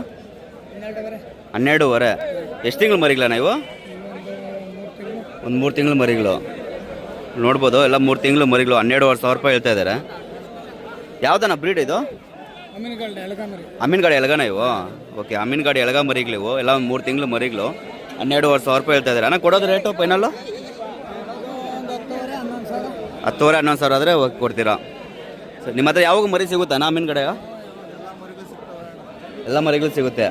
ಹನ್ನೆರಡೂವರೆ. ಎಷ್ಟು ತಿಂಗಳು ಮರಿಗಳಣ್ಣ ಇವು? ಒಂದು ಮೂರು ತಿಂಗಳು ಮರಿಗಳು. ನೋಡ್ಬೋದು ಎಲ್ಲ ಮೂರು ತಿಂಗಳು ಮರಿಗಳು ಹನ್ನೆರಡುವರೆ ಸಾವಿರ ರೂಪಾಯಿ ಹೇಳ್ತಾ ಇದ್ದಾರೆ ಯಾವ್ದಣ್ಣ ಬ್ರೀಡ್ ಇದು? ಅಮೀನ್ಗಾಡಿ ಎಲಗನ ಇವು? ಓಕೆ ಅಮೀನ್ಗಾಡಿ ಎಲಗ ಮರಿಗಳು ಇವು. ಎಲ್ಲ ಒಂದು ಮೂರು ತಿಂಗಳು ಮರಿಗಳು. ಹನ್ನೆರಡುವರೆ ಸಾವಿರ ರೂಪಾಯಿ ಹೇಳ್ತಾ ಇದ್ದಾರೆ ಅಣ್ಣ ಕೊಡೋದು ರೇಟು ಫೈನಲ್ಲು ಹತ್ತುವರೆ ಹನ್ನೊಂದು ಸಾವಿರ. ಆದರೆ ಓಕೆ ಕೊಡ್ತೀರಾ? ಸರಿ, ನಿಮ್ಮ ಹತ್ರ ಯಾವಾಗ ಮರಿ ಸಿಗುತ್ತಾ? ನಾ ಅಮೀನ್ ಕಡೆ ಎಲ್ಲ ಮರಿಗಳು ಸಿಗುತ್ತೆ.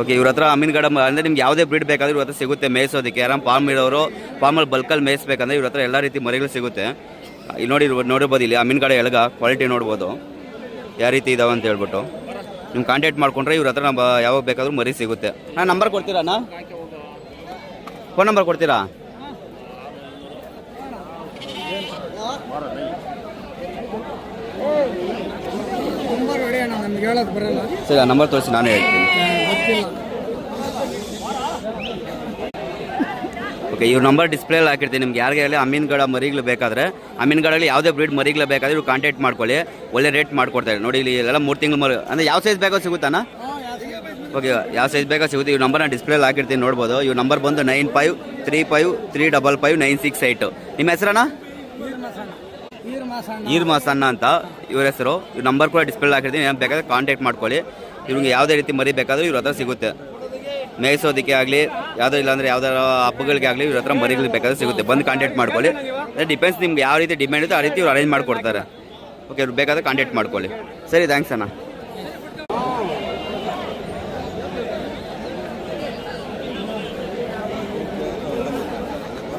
ಓಕೆ ಇವ್ರ ಹತ್ರ ಅಮೀನ್ ಗಡ ಅಂದರೆ ನಿಮ್ಗೆ ಯಾವುದೇ ಬ್ರೀಡ್ ಬೇಕಾದ್ರೆ ಇವ್ರ ಹತ್ರ ಸಿಗುತ್ತೆ, ಮೇಯಿಸೋದಕ್ಕೆ. ಯಾರು ಫಾರ್ಮ್ ಇರೋರು ಫಾರ್ಮಲ್ಲಿ ಬಲ್ಕಲ್ಲಿ ಮೇಯಿಸ್ಬೇಕಂದ್ರೆ ಇವ್ರ ಹತ್ರ ಎಲ್ಲ ರೀತಿ ಮರಿಗಳು ಸಿಗುತ್ತೆ. ಇಲ್ಲಿ ನೋಡಿ, ನೋಡಿರ್ಬೋದು ಇಲ್ಲಿ, ಅಮೀನ್ ಗಡ ಎಳಗ ಕ್ವಾಲಿಟಿ ನೋಡ್ಬೋದು. ಯಾವ ರೀತಿ ಇದಾವೆ ಅಂತ ಹೇಳ್ಬಿಟ್ಟು. ನೀವು ಕಾಂಟ್ಯಾಕ್ಟ್ ಮಾಡಿಕೊಂಡ್ರೆ ಇವ್ರ ಹತ್ರ ನಮ್ಮ ಯಾವಾಗ ಬೇಕಾದರೂ ಮರಿ ಸಿಗುತ್ತೆ. ನಾನು ನಂಬರ್ ಕೊಡ್ತೀರಾ ಅಣ್ಣ? ಫೋನ್ ನಂಬರ್ ಕೊಡ್ತೀರಾ ನಂಬರ್ ಹೊಡಿ ಅಣ್ಣ ನಮ್ಗೆ ಹೇಳೋದು ಬರಲ್ಲ ಸರಿ ಆ ನಂಬರ್ ತೋರಿಸಿ ನಾನು ಹೇಳ್ತೀನಿ. ಓಕೆ ಇವ್ರ ನಂಬರ್ ಡಿಸ್ಪ್ಲೇಲಿ ಹಾಕಿರ್ತೀನಿ. ನಿಮ್ಗೆ ಯಾರಿಗೆ ಹೇಳಿ ಅಮೀನ್ಗಡ ಮರಿಗಳು ಬೇಕಾದರೆ ಅಮೀನ್ಗಡಲ್ಲಿ ಯಾವುದೇ ಬ್ರೀಡ್ ಮರಿಗಳು ಬೇಕಾದ್ರೆ ಇವ್ರು ಕಾಂಟ್ಯಾಕ್ಟ್ ಮಾಡ್ಕೊಳ್ಳಿ. ಒಳ್ಳೆ ರೇಟ್ ಮಾಡ್ಕೊಡ್ತಾರೆ ನೋಡಿ ಇಲ್ಲಿ ಎಲ್ಲ ಮೂರು ತಿಂಗಳು ಮರಿ ಅಂದರೆ ಯಾವ ಸೈಜ್ ಬೇಕೋ ಸಿಗುತ್ತಾನ ಓಕೆ ಯಾವ ಸೈಜ್ ಬೇಕೋ ಸಿಗುತ್ತೆ. ಇವ್ರ ನಂಬರ್ನ ಡಿಸ್ಪ್ಲೇಲಿ ಹಾಕಿರ್ತೀನಿ ನೋಡ್ಬೋದು. ಇವ್ರ ನಂಬರ್ ಬಂದು nine five three five three double five nine six eight ನಿಮ್ಮ ಹೆಸರಣ್ಣ. ನೀರು ಮಾಸಣ್ಣ ಈರ್ ಮಾಸಣ್ಣ ಅಂತ ಇವ್ರ ಹೆಸರು. ಇವ್ರ ನಂಬರ್ ಕೂಡ ಡಿಸ್ಪ್ಲೇ ಹಾಕಿರ್ತೀನಿ. ಏನು ಬೇಕಾದ್ರೆ ಕಾಂಟ್ಯಾಕ್ಟ್ ಮಾಡ್ಕೊಳ್ಳಿ. ಇವ್ರಿಗೆ ಯಾವುದೇ ರೀತಿ ಮರಿ ಬೇಕಾದರೂ ಇವ್ರ ಹತ್ರ ಸಿಗುತ್ತೆ. ಮೇಯಿಸೋದಕ್ಕೆ ಆಗಲಿ, ಯಾವುದೋ ಇಲ್ಲಾಂದರೆ ಯಾವ್ದಾರ ಹಬ್ಬಗಳಿಗೆ ಆಗಲಿ ಇವ್ರ ಹತ್ರ ಮರಿಗಳಿಗೆ ಬೇಕಾದ್ರೆ ಸಿಗುತ್ತೆ. ಬಂದು ಕಾಂಟ್ಯಾಕ್ಟ್ ಮಾಡ್ಕೊಳ್ಳಿ. ಡಿಪೆಂಡ್ಸ್ ನಿಮ್ಗೆ ಯಾವ ರೀತಿ ಡಿಮ್ಯಾಂಡ್ ಇದೆ ಆ ರೀತಿ ಇವ್ರು ಅರೇಂಜ್ ಮಾಡಿಕೊಡ್ತಾರೆ. ಓಕೆ ಇವ್ರು ಬೇಕಾದ್ರೆ ಕಾಂಟ್ಯಾಕ್ಟ್ ಮಾಡ್ಕೊಳ್ಳಿ. ಸರಿ ಥ್ಯಾಂಕ್ಸ್ ಅಣ್ಣ.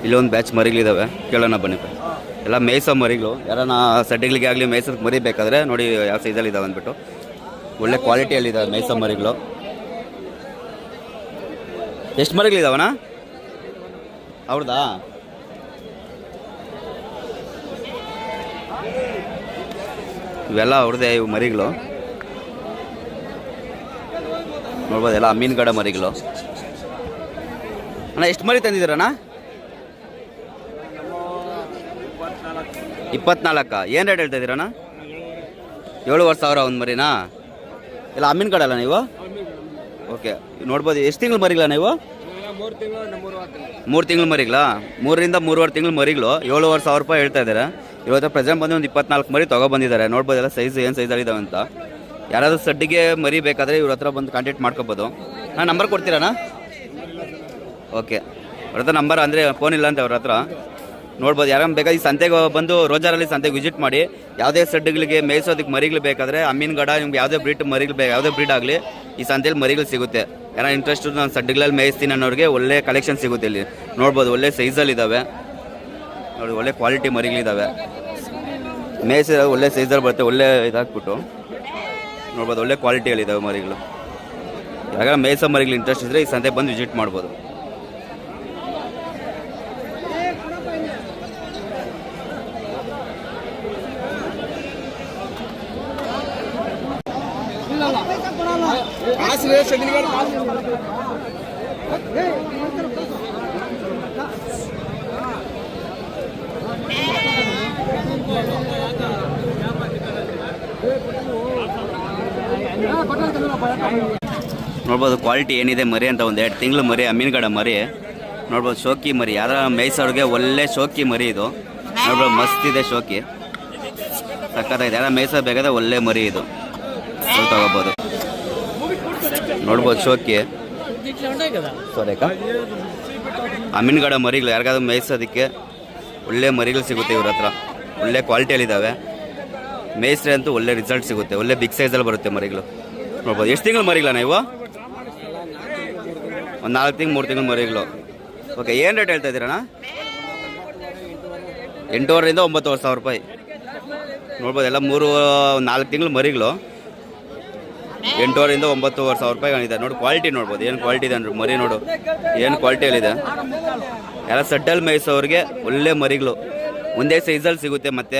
ಇಲ್ಲೊಂದು ಬ್ಯಾಚ್ ಮರಿಗಳಿದ್ದಾವೆ ಕೇಳೋಣ ಬನ್ನಿ. ಎಲ್ಲ ಮೇಯ್ಸೋ ಮರಿಗಳು. ಯಾರನ್ನ ಸಡ್ಡಿಗಳಿಗೆ ಆಗಲಿ ಮೇಯ್ಸೋದಕ್ಕೆ ಮರಿ ಬೇಕಾದರೆ ನೋಡಿ ಯಾವ ಸೈಜಲ್ಲಿ ಇದಾವೆ ಅಂದ್ಬಿಟ್ಟು. ಒಳ್ಳೆ ಕ್ವಾಲಿಟಿಯಲ್ಲಿದ್ದಾವೆ ಮೇಯ್ಸೋ ಮರಿಗಳು. ಎಷ್ಟು ಮರಿಗಳಿದಾವಣ್ಣ? ಹೌದಾ ಇವೆಲ್ಲ ಅವ್ರದ್ದೇ ಇವು ಮರಿಗಳು. ನೋಡ್ಬೋದು ಎಲ್ಲ ಮೀನುಗಡ ಮರಿಗಳು. ಅಣ್ಣ, ಎಷ್ಟು ಮರಿ ತಂದಿದ್ದೀರಣ್ಣ? ಇಪ್ಪತ್ನಾಲ್ಕ. ಏನು ರೇಟ್ ಹೇಳ್ತಾ ಇದ್ದೀರಣ್ಣ? ಏಳುವರೆ ಸಾವಿರ ಒಂದು ಮರಿನಾ? ಇಲ್ಲ, ಅಮ್ಮಿನ ಕಡೆ ಅಲ್ಲ ನೀವು? ಓಕೆ ನೋಡ್ಬೋದು, ಎಷ್ಟು ತಿಂಗಳು ಮರಿಗಳ ನೀವು? ಮೂರು ತಿಂಗಳು ಮರಿಗಳಾ? ಮೂರರಿಂದ ಮೂರುವರೆ ತಿಂಗಳು ಮರಿಗಳು. ಏಳುವರೆ ಸಾವಿರ ರೂಪಾಯಿ ಹೇಳ್ತಾ ಇದ್ದಾರೆ. ಇವತ್ತು ಪ್ರೆಸೆಂಟ್ ಬಂದು ಒಂದು ಇಪ್ಪತ್ನಾಲ್ಕು ಮರಿ ತೊಗೊಬಂದಿದ್ದಾರೆ ನೋಡ್ಬೋದಲ್ಲ ಸೈಜ್ ಏನು ಸೈಜಲ್ಲಿ ಇದಾವೆ ಅಂತ. ಯಾರಾದರೂ ಸಡ್ಡಿಗೆ ಮರಿ ಬೇಕಾದರೆ ಇವ್ರ ಹತ್ರ ಬಂದು ಕಾಂಟ್ಯಾಕ್ಟ್ ಮಾಡ್ಕೋಬೋದು. ಹಾಂ ನಂಬರ್ ಕೊಡ್ತೀರಣ್ಣ? ಓಕೆ ಅವ್ರ ಹತ್ರ ನಂಬರ್ ಅಂದರೆ ಫೋನ್ ಇಲ್ಲ ಅಂತ ಅವ್ರ ಹತ್ರ. ನೋಡ್ಬೋದು. ಯಾರು ಬೇಕಾದ್ರೆ ಈ ಸಂತೆಗೆ ಬಂದು ರೋಜಾರಲ್ಲಿ ಸಂತೆಗೆ ವಿಸಿಟ್ ಮಾಡಿ. ಯಾವುದೇ ಸಡ್ಡುಗಳಿಗೆ, ಮೇಯಿಸೋದಕ್ಕೆ ಮರಿಗಳು ಬೇಕಾದರೆ ಅಮೀನ್ಗಡ ನಿಮ್ಗೆ ಯಾವುದೇ ಬ್ರೀಡ್ ಮರಿಗಳು ಬೇಕು ಯಾವುದೇ ಬ್ರೀಡ್ ಆಗಲಿ ಈ ಸಂತೆಯಲ್ಲಿ ಮರಿಗಳು ಸಿಗುತ್ತೆ. ಯಾರೋ ಇಂಟ್ರೆಸ್ಟ್ ನಾನು ಸಡ್ಡುಗಳಲ್ಲಿ ಮೇಯಿಸ್ತೀನಿ ಅನ್ನೋರಿಗೆ ಒಳ್ಳೆ ಕಲೆಕ್ಷನ್ ಸಿಗುತ್ತೆ ಇಲ್ಲಿ. ನೋಡ್ಬೋದು, ಒಳ್ಳೆ ಸೈಜಲ್ಲಿ ಇದ್ದಾವೆ ನೋಡಿ, ಒಳ್ಳೆ ಕ್ವಾಲಿಟಿ ಮರಿಗಳಿದ್ದಾವೆ ಮೇಯಿಸಿದ ಒಳ್ಳೆ ಸೈಜಲ್ಲಿ ಬರುತ್ತೆ, ಒಳ್ಳೆ ಇದಾಗ್ಬಿಟ್ಟು. ನೋಡ್ಬೋದು, ಒಳ್ಳೆ ಕ್ವಾಲಿಟಿಗಳಿದ್ದಾವೆ ಮರಿಗಳು. ಯಾಕಂದ್ರೆ ಮೇಯಿಸೋ ಮರಿಗಳು ಇಂಟ್ರೆಸ್ಟ್ ಇದ್ದರೆ ಈ ಸಂತೆ ಬಂದು ವಿಸಿಟ್ ಮಾಡ್ಬೋದು. ನೋಡ್ಬೋದು ಕ್ವಾಲಿಟಿ ಏನಿದೆ ಮರಿ ಅಂತ ಒಂದು ಎರಡು ತಿಂಗಳು ಮರಿ, ಅಮೀನ್ಗಡ ಮರಿ. ನೋಡ್ಬೋದು, ಶೋಕಿ ಮರಿ. ಯಾರ ಮೇಯ್ಸೋರಿಗೆ ಒಳ್ಳೆ ಶೋಕಿ ಮರಿ ಇದು. ನೋಡ್ಬೋದು, ಮಸ್ತ್ ಇದೆ ಶೋಕಿ. ಸಕ್ಕತ್ತಾಗಿದೆ ಯಾರ ಮೇಯ್ಸೋ ಬೇಕಾದ್ರೆ ಒಳ್ಳೆ ಮರಿ ಇದು. ಇದು ತಗೋಬೋದು. ನೋಡ್ಬೋದು ಶೋಕಿ ಆ ಮೀನುಗಡ ಮರಿಗಳು, ಯಾರಿಗಾದ್ರೂ ಮೇಯಿಸೋದಕ್ಕೆ ಒಳ್ಳೆ ಮರಿಗಳು ಸಿಗುತ್ತೆ ಇವ್ರ ಹತ್ರ. ಒಳ್ಳೆ ಕ್ವಾಲಿಟಿಯಲ್ಲಿದ್ದಾವೆ. ಮೇಯಿಸ್ರೆ ಅಂತೂ ಒಳ್ಳೆ ರಿಸಲ್ಟ್ ಸಿಗುತ್ತೆ. ಒಳ್ಳೆ ಬಿಗ್ ಸೈಜಲ್ಲಿ ಬರುತ್ತೆ ಮರಿಗಳು. ನೋಡ್ಬೋದು. ಎಷ್ಟು ತಿಂಗಳು ಮರಿಗಳ ಇವು? ಒಂದು ನಾಲ್ಕು ತಿಂಗಳು, ಮೂರು ತಿಂಗಳು ಮರಿಗಳು. ಓಕೆ ಏನು ರೇಟ್ ಹೇಳ್ತಾ ಇದ್ದೀರಣ್ಣ? ಎಂಟೂವರೆಯಿಂದ ಒಂಬತ್ತುವರೆ ಸಾವಿರ ರೂಪಾಯಿ. ನೋಡ್ಬೋದು ಎಲ್ಲ ಮೂರು, ನಾಲ್ಕು ತಿಂಗಳು ಮರಿಗಳು. ಎಂಟೂವರೆಯಿಂದ ಒಂಬತ್ತುವರೆ ಸಾವಿರ ರೂಪಾಯಿ ಇದೆ. ನೋಡಿ ಕ್ವಾಲಿಟಿ ನೋಡ್ಬೋದು. ಏನು ಕ್ವಾಲಿಟಿ ಇದೆ ಅಂದ್ರೆ ಮರಿ ನೋಡು. ಏನು ಕ್ವಾಲಿಟಿಯಲ್ಲಿದೆ ಎಲ್ಲ ಸಡ್ಡಲ್ ಮೇಯಿಸೋರಿಗೆ ಒಳ್ಳೆ ಮರಿಗಳು. ಒಂದೇ ಸೈಜಲ್ಲಿ ಸಿಗುತ್ತೆ ಮತ್ತೆ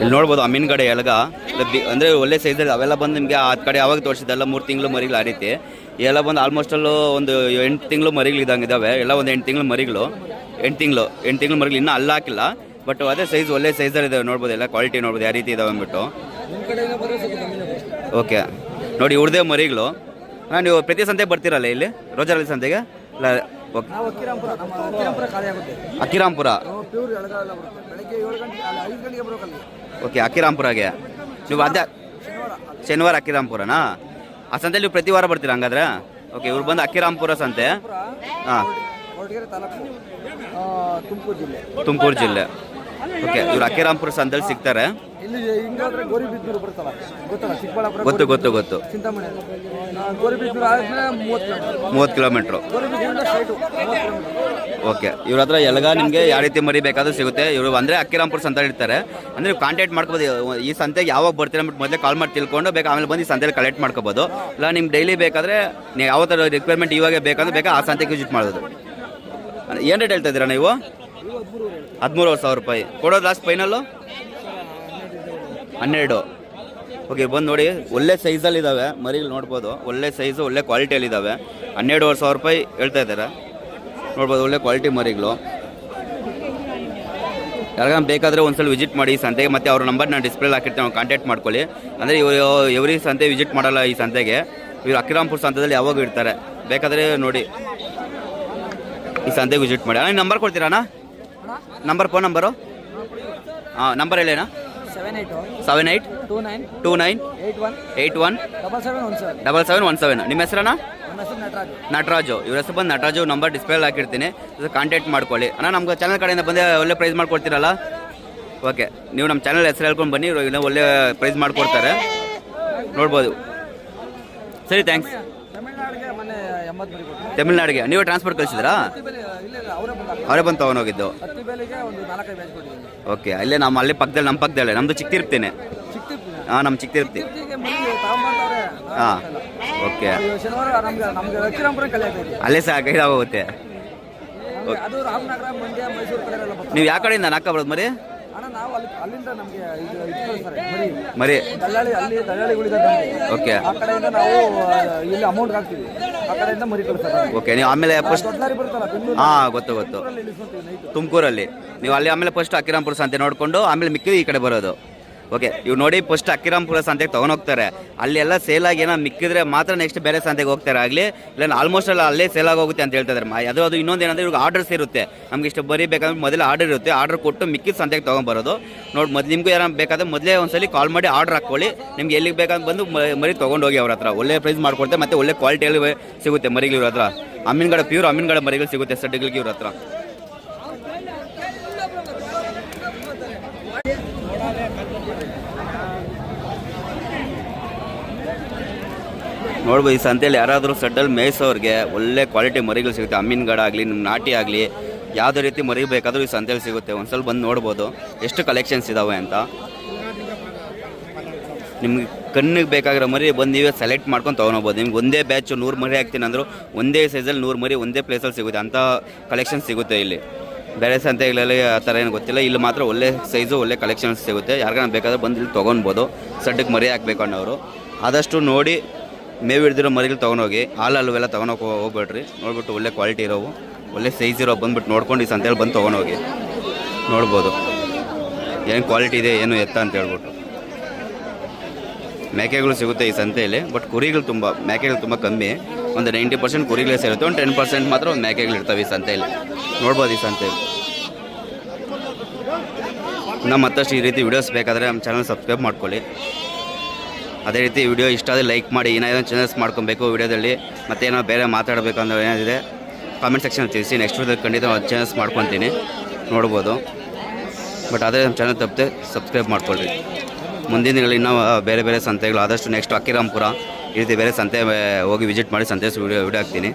ಇಲ್ಲಿ ನೋಡ್ಬೋದು ಕಡೆ ಎಳಗಿ. ಅಂದ್ರೆ ಒಳ್ಳೆ ಸೈಜಲ್ಲಿ ಅವೆಲ್ಲ ಬಂದು ನಿಮಗೆ ಆ ಕಡೆ ಯಾವಾಗ ತೋರಿಸಿದ್ದೆಲ್ಲ ಮೂರು ತಿಂಗಳು ಮರಿಗಳು ಆ ರೀತಿ. ಎಲ್ಲ ಬಂದು ಆಲ್ಮೋಸ್ಟ್ ಅಲ್ಲೂ ಒಂದು ಎಂಟು ತಿಂಗಳು ಮರಿಗಳು ಇದ್ದಂಗೆ ಇದ್ದಾವೆ ಎಲ್ಲ ಒಂದು ಎಂಟು ತಿಂಗಳು ಮರಿಗಳು. ಎಂಟು ತಿಂಗಳು ಎಂಟು ತಿಂಗಳು ಮರಿಗಳು. ಇನ್ನೂ ಅಲ್ಲ ಹಾಕಿಲ್ಲ. ಬಟ್ ಅದೇ ಸೈಜ್ ಒಳ್ಳೆ ಸೈಜಲ್ಲಿ ಇದಾವೆ ನೋಡ್ಬೋದು. ಎಲ್ಲ ಕ್ವಾಲಿಟಿ ನೋಡ್ಬೋದು. ಯಾವ ರೀತಿ ಇದಾವೆ ಅಂದ್ಬಿಟ್ಟು. ಓಕೆ ನೋಡಿ ಇವ್ರದೇ ಮರಿಗಳು. ಹಾಂ ನೀವು ಪ್ರತಿ ಸಂತೆಗೆ ಬರ್ತೀರಲ್ಲ ಇಲ್ಲಿ? ರೋಜಾರಲ್ಲಿ ಸಂತೆಗೆ? ಇಲ್ಲ ಓಕೆ. ಅಕಿರಾಂಪುರ ಓಕೆ ಅಕ್ಕಿರಾಂಪುರಗೆ ನೀವು ಅದೇ ಶನಿವಾರ ಶನಿವಾರ ಅಕ್ಕಿರಾಂಪುರನಾ ಆ ಸಂತೆಯಲ್ಲಿ ನೀವು ಪ್ರತಿ ವಾರ ಬರ್ತೀರಾ ಹಂಗಾದ್ರೆ? ಓಕೆ ಇವ್ರು ಬಂದು ಅಕ್ಕಿರಾಮ್ಪುರ ಸಂತೆ. ಹಾಂ. ಆ, ತುಮಕೂರು ಜಿಲ್ಲೆ. ತುಮಕೂರು ಜಿಲ್ಲೆ. ಓಕೆ ಇವ್ರು ಅಕ್ಕಿರಾಮ್ಪುರ ಸಂತೆಯಲ್ಲಿ ಸಿಗ್ತಾರೆ. ಇಲ್ಲಿ ಹಿಂಗಾದ್ರೆ ಗೋರಿಬಿದ್ದೂರು ಬರುತ್ತಲ್ಲ ಗೊತ್ತಲ್ಲ? ಚಿಕ್ಕಬಳ್ಳಾಪುರ ಗೊತ್ತು ಗೊತ್ತು ಗೊತ್ತು. ಚಿಂತಾಮಣಿ. ಗೋರಿಬಿದ್ದೂರು ಆದ್ಮೇಲೆ ಮೂವತ್ತು ಕಿಲೋಮೀಟರ್ ಮೂವತ್ತು ಕಿಲೋಮೀಟ್ರು ಗೋರಿಬಿದ್ನೂರಿಂದ ಸ್ಟ್ರೈಟು ಕಿಲೋಮೀಟರ್ ಓಕೆ. ಇವ್ರ ಹತ್ರ ಎಲ್ಗ ನಿಮಗೆ ಯಾವ ರೀತಿ ಮರಿ ಬೇಕಾದ್ರೂ ಸಿಗುತ್ತೆ. ಇವರು ಅಂದರೆ ಅಕ್ಕಿರಾಂಪುರ ಸಂತೆ ಇರ್ತಾರೆ. ಅಂದರೆ ನೀವು ಕಾಂಟ್ಯಾಕ್ಟ್ ಮಾಡ್ಕೋಬೋದು. ಈ ಸಂತೆಗೆ ಯಾವಾಗ ಬರ್ತೀರ ಅಂದ್ಬಿಟ್ಟು ಮೊದಲೇ ಕಾಲ್ ಮಾಡಿ ತಿಳ್ಕೊಂಡು ಬೇಕು ಆಮೇಲೆ ಬಂದು ಈ ಸಂತೆಲಿ ಕಲೆಕ್ಟ್ ಮಾಡ್ಕೋಬೋದು. ಇಲ್ಲ ನಿಮ್ಗೆ ಡೈಲಿ ಬೇಕಾದರೆ ನೀವು ಯಾವ ಥರ ರಿಕ್ವೈರ್ಮೆಂಟ್ ಇವಾಗ ಬೇಕಂದ್ರೆ ಬೇಕಾ ಆ ಸಂತೆಗೆ ವಿಸಿಟ್ ಮಾಡೋದು. ಏನು ರೇಟ್ ಹೇಳ್ತಾ ಇದ್ದೀರಾ ನೀವು? ಹದಿಮೂರುವರೆ ಸಾವಿರ ರೂಪಾಯಿ. ಕೊಡೋದು ಲಾಸ್ಟ್ ಫೈನಲ್ಲು ಹನ್ನೆರಡು. ಓಕೆ ಬಂದು ನೋಡಿ. ಒಳ್ಳೆ ಸೈಜಲ್ಲಿ ಇದ್ದಾವೆ ಮರಿಗಳು ನೋಡ್ಬೋದು. ಒಳ್ಳೆ ಸೈಜು ಒಳ್ಳೆ ಕ್ವಾಲಿಟಿಯಲ್ಲಿ ಇದ್ದಾವೆ ಹನ್ನೆರಡುವರೆ ಸಾವಿರ ರೂಪಾಯಿ ಹೇಳ್ತಾ ಇದ್ದಾರೆ. ನೋಡ್ಬೋದು, ಒಳ್ಳೆ ಕ್ವಾಲಿಟಿ ಮರಿಗಳು. ಯಾರಿಗಾನ ಬೇಕಾದರೆ ಒಂದ್ಸಲ ವಿಸಿಟ್ ಮಾಡಿ ಈ ಸಂತೆಗೆ. ಮತ್ತು ಅವ್ರ ನಂಬರ್ ನಾನು ಡಿಸ್ಪ್ಲೇಲಿ ಹಾಕಿರ್ತೀನಿ. ಅವ್ರು ಕಾಂಟ್ಯಾಕ್ಟ್ ಮಾಡ್ಕೊಳ್ಳಿ. ಅಂದರೆ ಇವರು, ಎವ್ರಿ ಸಂತೆ ವಿಸಿಟ್ ಮಾಡಲ್ಲ ಈ ಸಂತೆಗೆ. ಇವರು ಅಕ್ಕಿರಾಮ್ಪುರ್ ಸಂತೆದಲ್ಲಿ ಯಾವಾಗ ಇರ್ತಾರೆ. ಬೇಕಾದರೆ ನೋಡಿ. ಈ ಸಂತೆಗೆ ವಿಸಿಟ್ ಮಾಡಿ. ಅಣ್ಣ ನಂಬರ್ ಕೊಡ್ತೀರಾ ಅಣ್ಣ? ನಂಬರ್ ಫೋನ್ ನಂಬರು ಹಾಂ number ಹೇಳೇನಾ seven eight. Two nine. Two nine? Eight one. Double seven one seven. ನಿಮ್ಮ ಹೆಸರಣ್ಣ? ನಟರಾಜ್. ಇವ್ರ ಹೆಸರು ಬಂದು ನಟರಾಜು. ನಂಬರ್ ಡಿಸ್ಪ್ಲೇಲಿ ಹಾಕಿರ್ತೀನಿ. ಕಾಂಟ್ಯಾಕ್ಟ್ ಮಾಡ್ಕೊಳ್ಳಿ. ಅಣ್ಣ ನಮ್ಗೆ ಚಾನಲ್ ಕಡೆಯಿಂದ ಬಂದೇ ಒಳ್ಳೆ ಪ್ರೈಸ್ ಮಾಡ್ಕೊಡ್ತೀರಲ್ಲ? ಓಕೆ ನೀವು ನಮ್ಮ ಚಾನಲ್ ಹೆಸರು ಹೇಳ್ಕೊಂಡು ಬನ್ನಿ. ಇವ್ರು ಇನ್ನೂ ಒಳ್ಳೆ ಪ್ರೈಸ್ ಮಾಡಿಕೊಡ್ತಾರೆ. ನೋಡ್ಬೋದು. ಸರಿ ಥ್ಯಾಂಕ್ಸ್ ತಮಿಳ್ನಾಡಿಗೆ ನೀವೇ ಟ್ರಾನ್ಸ್ಫರ್ ಕಳಿಸಿದ್ರಾ? ಅವರೇ ಬಂದು ತೊಗೊಂಡೋಗಿದ್ದು. ಓಕೆ ಅಲ್ಲೇ ನಮ್ಮ ಅಲ್ಲೇ ಪಕ್ಕದಲ್ಲಿ ನಮ್ಮ ಪಕ್ಕದಲ್ಲೇ ನಮ್ಮದು ಚಿಕ್ಕ ಹಾಂ ನಮ್ಮ ತಗೊಂಬಂದವ್ರೆ ಹಾಂ. ಓಕೆ ಅಲ್ಲೇ ಸಹ ಗೈಡ್ ಆಗೋಗುತ್ತೆ ನೀವು ಯಾವ ಕಡೆಯಿಂದ ನಾಕ ಬರೋದು ಮರಿ? ಅಲ್ಲಿ ಅಲ್ಲಿಂದ ನಮಗೆ ಇದು ಇದು ಮರಿ. ಅಲ್ಲಿ ಓಕೆ. ಆ ಕಡೆಯಿಂದ ನಾವು ಇಲ್ಲಿ ಅಮೌಂಟ್ ಹಾಕ್ತೀವಿ. ಆ ಕಡೆಯಿಂದ ಮರಿ ಕಳಿಸ್ತಾರೆ. ಓಕೆ ನೀವು ಆಮೇಲೆ ಫಸ್ಟ್ ಹಾ ದಾರಿ ಬೆಂಗಳೂರು ಹಾಂ ಗೊತ್ತು ಗೊತ್ತು. ಇಳಿಸ್ಕೊಂತೀವಿ ನೈಟ್ ತುಮಕೂರಲ್ಲಿ. ನೀವು ಅಲ್ಲಿ ಆಮೇಲೆ ಫಸ್ಟ್ ಅಕ್ಕಿರಾಂಪುರ ಸಂತೆ ನೋಡಿಕೊಂಡು ಆಮೇಲೆ ಮಿಕ್ಕಿ ಈ ಕಡೆ ಬರೋದು. ಓಕೆ ಇವ್ ನೋಡಿ ಫಸ್ಟ್ ಅಕ್ಕಿರಾಂಪುರ ಸಂತೆಗೆ ತೊಗೊಂಡೋಗ್ತಾರೆ ಅಲ್ಲಿ ಎಲ್ಲ ಸೇಲ್ ಆಗಿ ಏನೋ ಮಿಕ್ಕಿದ್ರೆ ಮಾತ್ರ ನೆಕ್ಸ್ಟ್ ಬೇರೆ ಸಂತೆಗೆ ಹೋಗ್ತಾರೆ ಆಗಲಿ. ಇಲ್ಲ ಆಲ್ಮೋಸ್ಟ್ ಎಲ್ಲ ಅಲ್ಲೇ ಸೇಲ್ ಆಗೋಗುತ್ತೆ ಅಂತ ಹೇಳ್ತಾ ಇದ್ದಾರೆ ಅದು ಅದು ಇನ್ನೊಂದು ಏನಂದ್ರೆ ಇವಾಗ ಆರ್ಡರ್ಸ್ ಇರುತ್ತೆ. ನಮ್ಗೆ ಇಷ್ಟು ಬರೀಬೇಕಂದ್ರೆ ಮೊದಲೇ ಆರ್ಡರ್ ಇರುತ್ತೆ. ಆರ್ಡರ್ ಕೊಟ್ಟು ಮಿಕ್ಕಿದ ಸಂತೆಗೆ ತೊಗೊಂಬರೋದು ನೋಡಿ ಮೊದಲು ನಿಮಗೂ ಯಾರು ಬೇಕಾದ್ರೆ ಮೊದಲೇ ಒಂದ್ಸಲಿ ಕಾಲ್ ಮಾಡಿ ಆರ್ಡರ್ ಹಾಕ್ಕೊಳ್ಳಿ. ನಿಮ್ಗೆ ಎಲ್ಲಿಗೆ ಬೇಕಾದ್ರೆ ಬಂದು ಮರಿ ತೊಗೊಂಡೋಗಿ ಅವ್ರ ಹತ್ರ. ಒಳ್ಳೆ ಪ್ರೈಸ್ ಮಾಡ್ಕೊಡ್ತಾರೆ ಮತ್ತೆ ಒಳ್ಳೆ ಕ್ವಾಲಿಟಿಯಲ್ಲಿ ಸಿಗುತ್ತೆ ಮರಿಗಳು ಇವ್ರ ಹತ್ರ. ಅಮ್ಮಿನಗಡ ಪ್ಯೂರ್ ಅಮ್ಮಿನಗಡ ಮರಿಗಳು ಸಿಗುತ್ತೆ ಸಡ್ಡುಗಳಿಗೆ ಇವ್ರ ಹತ್ರ. ನೋಡ್ಬೋದು ಈ ಸಂತೆಯಲ್ಲಿ ಯಾರಾದರೂ ಸಡ್ಡಲ್ಲಿ ಮೇಯಿಸೋರಿಗೆ ಒಳ್ಳೆ ಕ್ವಾಲಿಟಿ ಮರಿಗಳು ಸಿಗುತ್ತೆ. ಅಮ್ಮಿನಗಡ ಆಗಲಿ, ನಿಮ್ಮ ನಾಟಿ ಆಗಲಿ, ಯಾವುದೇ ರೀತಿ ಮರಿ ಬೇಕಾದರೂ ಈ ಸಂತೆಯಲ್ಲಿ ಸಿಗುತ್ತೆ. ಒಂದು ಸ್ವಲ್ಪ ಬಂದು ನೋಡ್ಬೋದು. ಎಷ್ಟು ಕಲೆಕ್ಷನ್ಸ್ ಇದ್ದಾವೆ ಅಂತ. ನಿಮ್ಗೆ ಕಣ್ಣಿಗೆ ಬೇಕಾಗಿರೋ ಮರಿ ಬಂದು ನೀವೇ ಸೆಲೆಕ್ಟ್ ಮಾಡ್ಕೊಂಡು ತೊಗೊಂಡೋಗ್ಬೋದು ನಿಮ್ಗೆ ಒಂದೇ ಬ್ಯಾಚು ನೂರು ಮರಿ ಹಾಕ್ತೀನಿ ಅಂದರೂ ಒಂದೇ ಸೈಜಲ್ಲಿ ನೂರು ಮರಿ ಒಂದೇ ಪ್ಲೇಸಲ್ಲಿ ಸಿಗುತ್ತೆ. ಅಂಥ ಕಲೆಕ್ಷನ್ ಸಿಗುತ್ತೆ ಇಲ್ಲಿ. ಬೇರೆ ಸಂತೆಗಳಲ್ಲಿ ಆ ಥರ ಏನು ಗೊತ್ತಿಲ್ಲ. ಇಲ್ಲಿ ಮಾತ್ರ ಒಳ್ಳೆ ಸೈಜು ಒಳ್ಳೆ ಕಲೆಕ್ಷನ್ಸ್ ಸಿಗುತ್ತೆ. ಯಾರಿಗಾನ ಬೇಕಾದ್ರೆ ಬಂದು ಇಲ್ಲಿ ತೊಗೊಳ್ಬೋದು ಸಡ್ಡಕ್ಕೆ ಮರಿ ಹಾಕ್ಬೇಕು ಅನ್ನೋರು ಆದಷ್ಟು ನೋಡಿ ಮೇವು ಹಿಡ್ದಿರೋ ಮರಿಗಳು ತೊಗೊಂಡೋಗಿ, ಹಾಲು ಅಲ್ವೆಲ್ಲ ತೊಗೊಂಡೋಗಿ ಹೋಗ್ಬೇಡ್ರಿ. ನೋಡ್ಬಿಟ್ಟು ಒಳ್ಳೆ ಕ್ವಾಲಿಟಿ ಇರೋವು. ಒಳ್ಳೆ ಸೈಜ್ ಇರೋ ಬಂದ್ಬಿಟ್ಟು ನೋಡ್ಕೊಂಡು ಈ ಸಂತೆಯಲ್ಲಿ ಬಂದು ತೊಗೊಂಡೋಗಿ ನೋಡ್ಬೋದು. ಏನು ಕ್ವಾಲಿಟಿ ಇದೆ, ಏನು ಎತ್ತ ಅಂತ ಹೇಳ್ಬಿಟ್ಟು. ಮೇಕೆಗಳು ಸಿಗುತ್ತೆ ಈ ಸಂತೆಯಲ್ಲಿ ಬಟ್ ಕುರಿಗಳು ತುಂಬ, ಮೇಕೆಗಳು ತುಂಬ ಕಮ್ಮಿ. ಒಂದು ನೈಂಟಿ ಪರ್ಸೆಂಟ್ ಕುರಿಗಳೇ ಸೇರುತ್ತೆ. ಒಂದು ಟೆನ್ ಪರ್ಸೆಂಟ್ ಮಾತ್ರ ಒಂದು ಮೇಕೆಗಳು ಇರ್ತವೆ ಈ ಸಂತೆಯಲ್ಲಿ. ನೋಡ್ಬೋದು ಈ ಸಂತೆ. ಇನ್ನು ಮತ್ತಷ್ಟು ಈ ರೀತಿ ವಿಡಿಯೋಸ್ ಬೇಕಾದರೆ ನಮ್ಮ ಚಾನಲ್ ಸಬ್ಸ್ಕ್ರೈಬ್ ಮಾಡ್ಕೊಳ್ಳಿ. ಅದೇ ರೀತಿ ವಿಡಿಯೋ ಇಷ್ಟ ಆದರೆ ಲೈಕ್ ಮಾಡಿ ಏನಾದರೂ ಚೇಂಜಸ್ ಮಾಡ್ಕೊಬೇಕು ವಿಡಿಯೋದಲ್ಲಿ ಏನೋ ಬೇರೆ ಮಾತಾಡಬೇಕು ಅಂದರೆ ಏನಿದೆ ಕಾಮೆಂಟ್ ಸೆಕ್ಷನ್ ತಿಳಿಸಿ ನೆಕ್ಸ್ಟ್ ವಿಡಿಯೋದಲ್ಲಿ ಖಂಡಿತ ಚೇಂಜಸ್ ಮಾಡ್ಕೊತೀನಿ, ನೋಡ್ಬೋದು. ಬಟ್ ಆದರೆ ನಮ್ಮ ಚಾನಲ್ ತಪ್ಪದೆ ಸಬ್ಸ್ಕ್ರೈಬ್ ಮಾಡ್ಕೊಳ್ಳಿ ಮುಂದಿನ ದಿನಗಳಲ್ಲಿ ಇನ್ನೂ ಬೇರೆ ಬೇರೆ ಸಂತೆಗಳು, ಆದಷ್ಟು ನೆಕ್ಸ್ಟ್ ಅಕ್ಕಿರಾಮ್ಪುರ, ಈ ರೀತಿ ಬೇರೆ ಸಂತೆ ಹೋಗಿ ವಿಸಿಟ್ ಮಾಡಿ ಸಂತೆ ವಿಡಿಯೋ ವಿಡಿಯೋ ಹಾಕ್ತೀನಿ.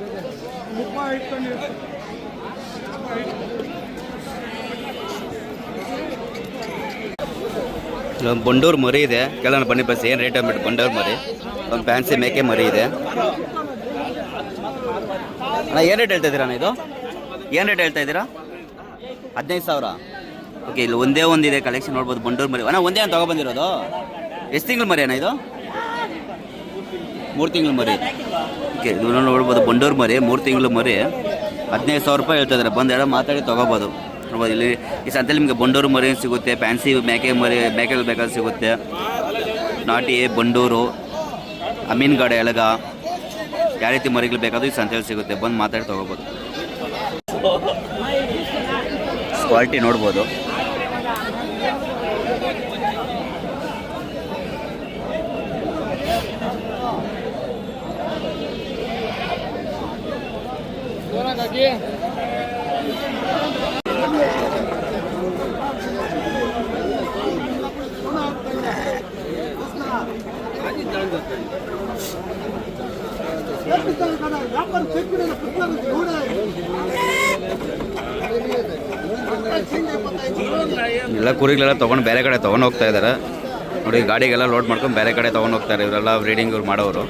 ಇಲ್ಲೊಂದು ಬಂಡೂರು ಮರಿ ಇದೆ. ಕೇಳೋಣ ಬನ್ನಿ ಬಸ್, ಏನು ರೇಟ್ ಅಂದ್ಬಿಟ್ಟು ಬಂಡೂರು ಮರಿ. ಒಂದು ಫ್ಯಾನ್ಸಿ ಮೇಕೆ ಮರಿ ಇದೆ. ಅಣ್ಣ, ಏನು ರೇಟ್ ಹೇಳ್ತಾ ಇದ್ದೀರಾ ಇದು? ಏನು ರೇಟ್ ಹೇಳ್ತಾ ಇದ್ದೀರಾ? ಹದಿನೈದು ಸಾವಿರ. ಓಕೆ ಇಲ್ಲಿ ಒಂದೇ ಒಂದಿದೆ ಕಲೆಕ್ಷನ್ ನೋಡ್ಬೋದು ಬಂಡೂರು ಮರಿ. ಅಣ್ಣ, ಒಂದೇ ಅಂತ ತಗೊಬಂದಿರೋದು ಎಷ್ಟು ತಿಂಗಳು ಮರಿ ಅಣ್ಣ ಇದು? ಮೂರು ತಿಂಗಳು ಮರಿ. ಓಕೆ ಇದು ನೋಡ್ಬೋದು ಬಂಡೂರು ಮರಿ, ಮೂರು ತಿಂಗಳು ಮರಿ. ಹದಿನೈದು ಸಾವಿರ ರೂಪಾಯಿ ಹೇಳ್ತಾ ಇದ್ದಾರೆ. ಬಂದು ಎಲ್ಲ ಮಾತಾಡಿ ತೊಗೋಬೋದು. ಇಲ್ಲಿ ಈ ಸಂತೆಯಲ್ಲಿ ನಿಮಗೆ ಬಂಡೂರು ಮರಿ ಸಿಗುತ್ತೆ ಫ್ಯಾನ್ಸಿ ಮೇಕೆ ಮರಿ ಮೇಕೆಗಳು ಬೇಕಾದ್ರೆ ಸಿಗುತ್ತೆ. ನಾಟಿ ಬಂಡೂರು, ಅಮೀನ್ಗಡ ಎಳಗ, ಯಾವ ರೀತಿ ಮರಿಗಳು ಬೇಕಾದ್ರೂ ಈ ಸಂತೆಯಲ್ಲಿ ಸಿಗುತ್ತೆ, ಬಂದು ಮಾತಾಡಿ ತೊಗೋಬೋದು. ಕ್ವಾಲಿಟಿ ನೋಡ್ಬೋದು. ಎಲ್ಲ ಕುರಿಗಳೆಲ್ಲ ತೊಗೊಂಡು ಬೇರೆ ಕಡೆ ತೊಗೊಂಡು ಹೋಗ್ತಾ ಇದ್ದಾರೆ. ನೋಡಿ, ಗಾಡಿಗೆಲ್ಲ ಲೋಡ್ ಮಾಡ್ಕೊಂಡು ಬೇರೆ ಕಡೆ ತೊಗೊಂಡು ಹೋಗ್ತಾರೆ ಇವರೆಲ್ಲ ರೀಡಿಂಗ್ ಇವ್ರು ಮಾಡೋರು